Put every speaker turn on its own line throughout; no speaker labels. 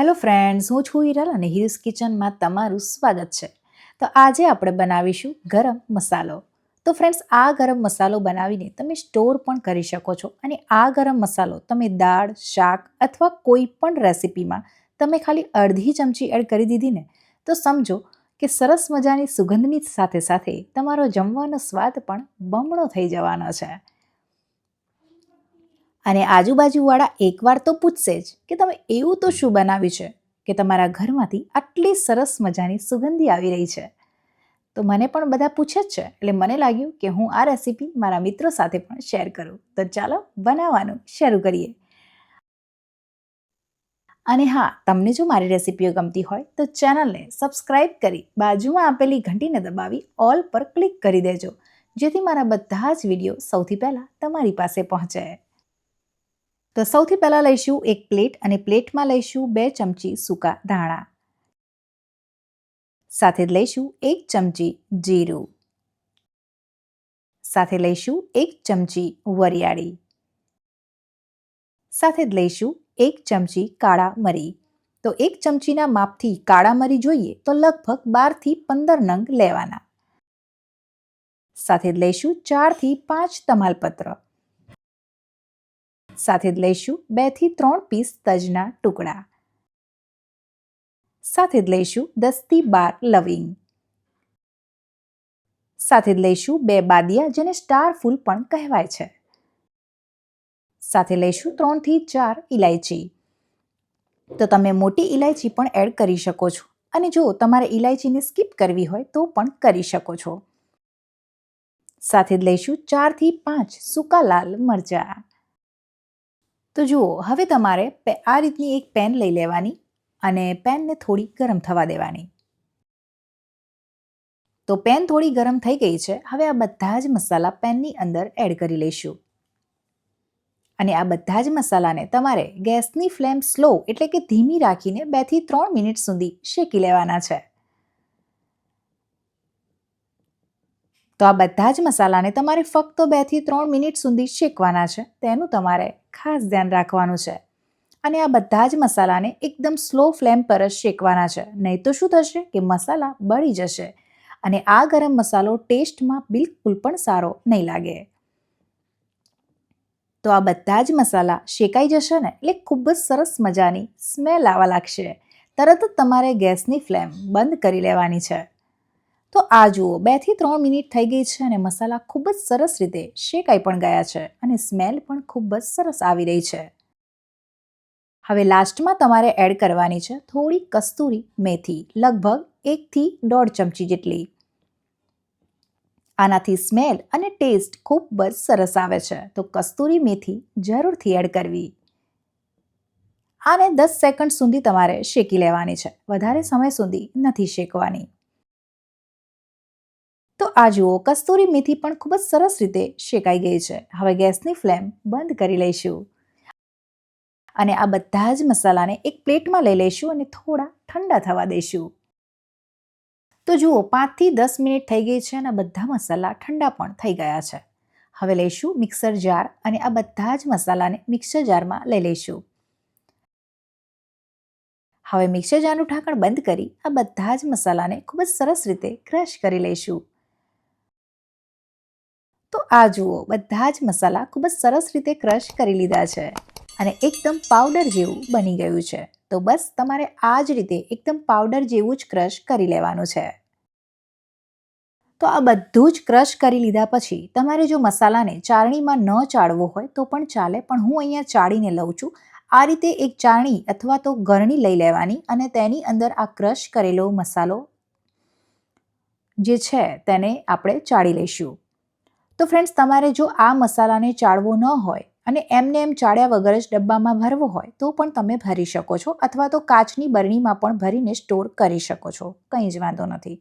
Hello friends, હું છું હિરલ અને હિલ્સ કિચનમાં તમારું સ્વાગત છે. તો આજે આપણે બનાવીશું ગરમ મસાલો. તો ફ્રેન્ડ્સ, આ ગરમ મસાલો બનાવીને તમે સ્ટોર પણ કરી શકો છો અને આ ગરમ મસાલો તમે દાળ, શાક અથવા કોઈ પણ રેસિપીમાં તમે ખાલી અડધી ચમચી એડ કરી દીધી ને, તો સમજો કે સરસ મજાની સુગંધની સાથે સાથે તમારો જમવાનો સ્વાદ પણ બમણો થઈ જવાનો છે. અને આજુબાજુવાળા એકવાર તો પૂછશે જ કે તમે એવું તો શું બનાવ્યું છે કે તમારા ઘરમાંથી આટલી સરસ મજાની સુગંધી આવી રહી છે? તો મને પણ બધા પૂછે જ છે. એટલે મને લાગ્યું કે હું આ રેસીપી મારા મિત્રો સાથે પણ શેર કરું. તો ચાલો બનાવવાનું શરૂ કરીએ. અને હા, તમને જો મારી રેસીપીઓ ગમતી હોય તો ચેનલને સબસ્ક્રાઇબ કરી બાજુમાં આપેલી ઘંટીને દબાવી ઓલ પર ક્લિક કરી દેજો. જેથી મારા બધા જ વીડિયો સૌથી પહેલાં તમારી પાસે પહોંચે. તો સૌથી પહેલાં લઈશું એક પ્લેટ અને પ્લેટમાં લઈશું બે ચમચી સૂકા ધાણા. સાથે લઈશું એક ચમચી જીરું. સાથે લઈશું એક ચમચી વરિયાળી. સાથે જ લઈશું એક ચમચી કાળા મરી. તો એક ચમચીના માપથી કાળા મરી જોઈએ તો લગભગ બારથી પંદર નંગ લેવાના. સાથે જ લઈશું ચારથી પાંચ તમાલપત્ર. સાથે જ લઈશું બેથી ત્રણ પીસ તજના ટુકડા. સાથે જ લઈશું દસથી બાર લવિંગ. સાથે જ લઈશું બે બાદિયા જેને સ્ટાર ફૂલ પણ કહેવાય છે. સાથે લઈશું ત્રણથી ચાર ઇલાયચી તો તમે મોટી ઇલાયચી પણ એડ કરી શકો છો. અને જો તમારે ઇલાયચીને સ્કીપ કરવી હોય તો પણ કરી શકો છો. સાથે જ લઈશું ચારથી પાંચ સૂકા લાલ મરચાં. તો જુઓ, હવે તમારે આ રીતની એક પેન લઈ લેવાની અને પેનને થોડી ગરમ થવા દેવાની. તો પેન થોડી ગરમ થઈ ગઈ છે, હવે આ બધા જ મસાલા પેનની અંદર એડ કરી લઈશું. અને આ બધા જ મસાલાને તમારે ગેસની ફ્લેમ સ્લો એટલે કે ધીમી રાખીને બેથી ત્રણ મિનિટ સુધી શેકી લેવાના છે. તો આ બધા જ મસાલાને તમારે ફક્ત બેથી ત્રણ મિનિટ સુધી શેકવાના છે, તેનું તમારે ખાસ ધ્યાન રાખવાનું છે. અને આ બધા જ મસાલાને એકદમ સ્લો ફ્લેમ પર જ શેકવાના છે. નહીં તો શું થશે કે મસાલા બળી જશે અને આ ગરમ મસાલો ટેસ્ટમાં બિલકુલ પણ સારો નહીં લાગે. તો આ બધા જ મસાલા શેકાઈ જશે ને એટલે ખૂબ જ સરસ મજાની સ્મેલ આવવા લાગશે. તરત જ તમારે ગેસની ફ્લેમ બંધ કરી લેવાની છે. તો આ જુઓ બેથી ત્રણ મિનિટ થઈ ગઈ છે અને મસાલા ખૂબ જ સરસ રીતે શેકાઈ પણ ગયા છે અને સ્મેલ પણ ખૂબ જ સરસ આવી રહી છે. હવે લાસ્ટમાં તમારે એડ કરવાની છે થોડી કસ્તુરી મેથી, લગભગ એકથી દોઢ ચમચી જેટલી. આનાથી સ્મેલ અને ટેસ્ટ ખૂબ જ સરસ આવે છે, તો કસ્તુરી મેથી જરૂરથી એડ કરવી. આને દસ સેકન્ડ સુધી તમારે શેકી લેવાની છે, વધારે સમય સુધી નથી શેકવાની. તો આ જુઓ, કસ્તુરી મેથી પણ ખૂબ જ સરસ રીતે શેકાઈ ગઈ છે. હવે ગેસની ફ્લેમ બંધ કરી લઈશું. અને આ બધા જ મસાલાને એક પ્લેટમાં લઈ લઈશું અને થોડા ઠંડા થવા દઈશું. તો જુઓ, પાંચથી દસ મિનિટ થઈ ગઈ છે અને બધા મસાલા ઠંડા પણ થઈ ગયા છે. હવે લઈશું મિક્સર જાર અને આ બધા જ મસાલાને મિક્સર જારમાં લઈ લઈશું. હવે મિક્સર જારનું ઢાંકણ બંધ કરી આ બધા જ મસાલાને ખૂબ જ સરસ રીતે ક્રશ કરી લઈશું. તો આ જુઓ, બધા જ મસાલા ખૂબ જ સરસ રીતે ક્રશ કરી લીધા છે અને એકદમ પાવડર જેવું બની ગયું છે. તો બસ તમારે આ જ રીતે એકદમ પાવડર જેવું જ ક્રશ કરી લેવાનું છે. તો આ બધું જ ક્રશ કરી લીધા પછી તમારે જો મસાલાને ચાળણીમાં ન ચાળવો હોય તો પણ ચાલે, પણ હું અહીંયા ચાળીને લઉં છું. આ રીતે એક ચાળણી અથવા તો ગરણી લઈ લેવાની અને તેની અંદર આ ક્રશ કરેલો મસાલો જે છે તેને આપણે ચાળી લઈશું. તો ફ્રેન્ડ્સ તમારે જો આ મસાલાને ચાળવો ન હોય અને એમને એમ ચાળ્યા વગર જ ડબ્બામાં ભરવો હોય, તો પણ તમે ભરી શકો છો અથવા તો કાચની બરણીમાં પણ ભરીને સ્ટોર કરી શકો છો. કંઈ જ વાંધો નથી.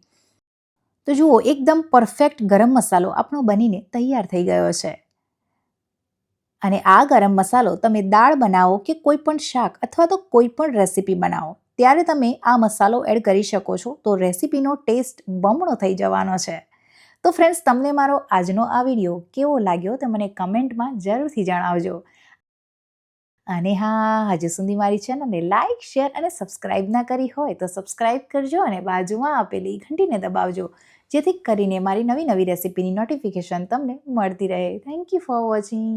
તો જુઓ, એકદમ પરફેક્ટ ગરમ મસાલો આપણો બનીને તૈયાર થઈ ગયો છે. અને આ ગરમ મસાલો તમે દાળ બનાવો કે કોઈ પણ શાક અથવા તો કોઈ પણ રેસીપી બનાવો, ત્યારે તમે આ મસાલો એડ કરી શકો છો, તો રેસીપીનો ટેસ્ટ બમણો થઈ જવાનો છે. તો ફ્રેન્ડ્સ તમને મારો આજનો આ વીડિયો કેવો લાગ્યો તે મને કમેન્ટમાં જરૂરથી જણાવજો. અને હા, હજુ સુધી મારી ચેનલને લાઇક શેર અને સબસ્ક્રાઇબ ના કરી હોય તો સબસ્ક્રાઇબ કરજો અને બાજુમાં આપેલી ઘંટીને દબાવજો. જેથી કરીને મારી નવી નવી રેસિપીની નોટિફિકેશન તમને મળતી રહે. Thank you for watching